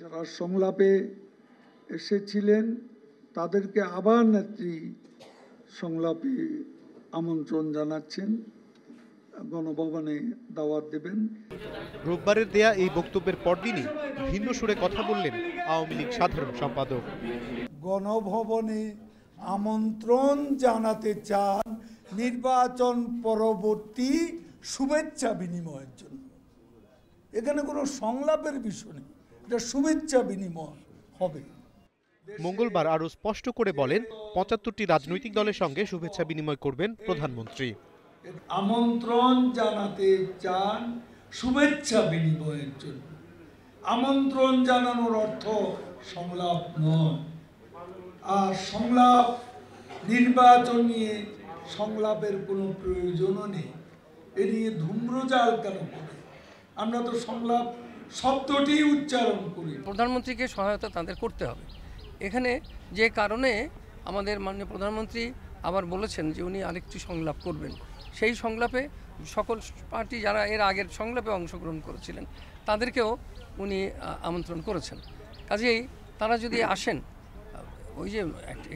যারা সংলাপে এসেছিলেন তাদেরকে আবার নেত্রী সংলাপে আমন্ত্রণ জানাচ্ছেন। গণভবনে দাওয়াত দেবেন। রোববারের দেয়া এই বক্তব্যের পরদিনই ভিন্ন সুরে কথা বললেন আওয়ামী লীগ সাধারণ সম্পাদক। গণভবনে আমন্ত্রণ জানাতে চান নির্বাচন পরবর্তী শুভেচ্ছা বিনিময়ের জন্য। এখানে কোনো সংলাপের বিষয় নেই। এটা শুভেচ্ছা বিনিময় হবে। মঙ্গলবার আরও স্পষ্ট করে বলেন পঁচাত্তরটি রাজনৈতিক দলের সঙ্গে শুভেচ্ছা বিনিময় করবেন প্রধানমন্ত্রী। আমন্ত্রণ জানাতে চান শুভেচ্ছা বিনিময়ের জন্য। আমন্ত্রণ জানানোর অর্থ সংলাপ নয়। আর সংলাপ নির্বাচন নিয়ে সংলাপের কোনো প্রয়োজনও নেই। এ নিয়ে ধূম্রজাল কেন করে? আমরা তো সংলাপ শব্দটি উচ্চারণ করি। প্রধানমন্ত্রীকে সহায়তা তাদের করতে হবে। এখানে যে কারণে আমাদের মাননীয় প্রধানমন্ত্রী আবার বলেছেন যে উনি আরেকটি সংলাপ করবেন। সেই সংলাপে সকল পার্টি যারা এর আগের সংলাপে অংশগ্রহণ করেছিলেন, তাদেরকেও উনি আমন্ত্রণ করেছেন। কাজেই তারা যদি আসেন, ওই যে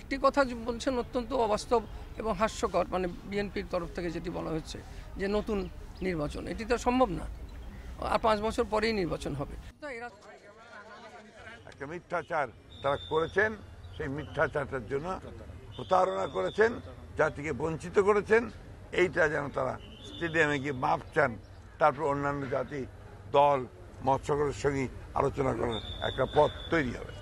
একটি কথা বলছেন অত্যন্ত অবাস্তব এবং হাস্যকর মানে বিএনপির তরফ থেকে যেটি বলা হচ্ছে যে নতুন নির্বাচন, এটি তো সম্ভব না। আর পাঁচ বছর পরেই নির্বাচন হবে। এরা একটা মিথ্যাচার তারা করেছেন সেই মিথ্যাচারটার জন্য প্রতারণা করেছেন জাতিকে বঞ্চিত করেছেন। এইটা যেন তারা স্টেডিয়ামে গিয়ে মাপ চান। তারপর অন্যান্য জাতি দল মৎস্যকরের সঙ্গে আলোচনা করার একটা পথ তৈরি হবে।